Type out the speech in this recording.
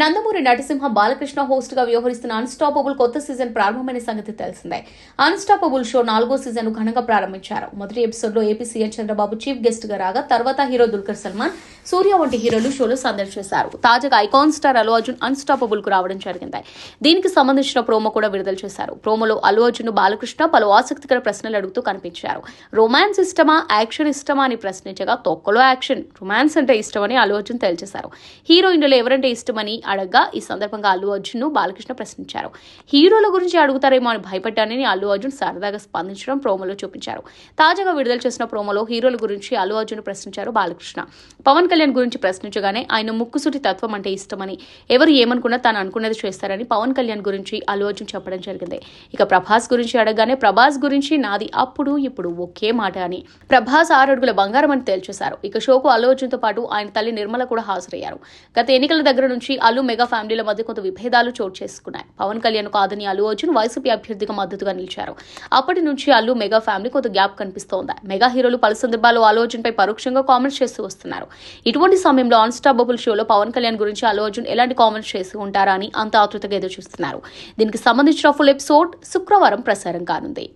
నందమూరి నటసింహ బాలకృష్ణ హోస్ట్గా వ్యవహరిస్తున్న అన్స్టాపబుల్ కొత్త సీజన్ ప్రారంభమైన సంగతి తెలిసిందే. అన్స్టాపబుల్ షో నాలుగో సీజన్ ఘనంగా ప్రారంభించారు. మొదటి ఎపిసోడ్లో ఏపీ సీఎం చంద్రబాబు చీఫ్ గెస్ట్గా రాగా తర్వాత హీరో దుల్కర్ సల్మాన్ సూర్య వంటి హీరోలు షోలో సందర్శిస్తారు తాజాగా ఐకాన్ స్టార్ అల్లు అర్జున్ అన్స్టాపబుల్కు రావడం జరిగింది. దీనికి సంబంధించిన ప్రోమో కూడా విడుదల చేశారు. ప్రోమోలో అల్లు అర్జున్ బాలకృష్ణ పలు ఆసక్తికర ప్రశ్నలు అడుగుతూ కనిపించారు. రొమాన్స్ ఇష్టమా యాక్షన్ ఇష్టమా అని ప్రశ్నించగా తొక్కలో యాక్షన్ రొమాన్స్ అంటే ఇష్టమని అల్లు అర్జున్ తెలియజేశారు హీరోయిన్లలో ఎవరంటే ఇష్టమని అడగ్గా ఈ సందర్భంగా అల్లు అర్జున్ను బాలకృష్ణ ప్రశ్నించారు. హీరోల గురించి అడుగుతారేమో అని భయపడ్డానని అల్లు అర్జున్ సరదాగా స్పందించడం ప్రోమోలో చూపించారు. తాజాగా విడుదల చేసిన ప్రోమోలో హీరోల గురించి అల్లు అర్జున్ ప్రశ్నించారు బాలకృష్ణ. పవన్ కళ్యాణ్ గురించి ప్రశ్నించగానే ఆయన ముక్కుసూటి తత్వం అంటే ఇష్టమని ఎవరు ఏమనుకున్నా తాను అనుకున్నది చేస్తారని పవన్ కళ్యాణ్ గురించి అల్లు అర్జున్ చెప్పడం జరిగింది. ఇక ప్రభాస్ గురించి అడగగానే ప్రభాస్ గురించి నాది అప్పుడు ఇప్పుడు ఒకే మాట అని ప్రభాస్ ఆరు అడుగుల బంగారం అని తేల్చేశారు. ఇక షోకు అల్లు అర్జున్తో పాటు ఆయన తల్లి నిర్మల కూడా హాజరయ్యారు. గత ఎన్నికల దగ్గర నుంచి అల్లు మెగా ఫ్యామిలీల మధ్య కొంత విభేదాలు చోటు చేసుకున్నాయి. పవన్ కళ్యాణ్ కాదని అల్లు అర్జున్ వైసీపీ అభ్యర్థిగా మద్దతుగా నిలిచారు. అప్పటి నుంచి అల్లు మెగా ఫ్యామిలీ కొంత గ్యాప్ కనిపిస్తోంది. మెగా హీరోలు పలు సందర్భాల్లో అల్లు అర్జున్ పై పరోక్షంగా కామెంట్స్ చేస్తూ వస్తున్నారు. ఇటువంటి సమయంలో అన్స్టాపబుల్ షోలో పవన్ కళ్యాణ్ గురించి అల్లు అర్జున్ ఎలాంటి కామెంట్స్ చేసి ఉంటారా అని అంత ఆతృతగా ఎదురు చూస్తున్నారు. దీనికి సంబంధించిన ఫుల్ ఎపిసోడ్ శుక్రవారం ప్రసారం కానుంది.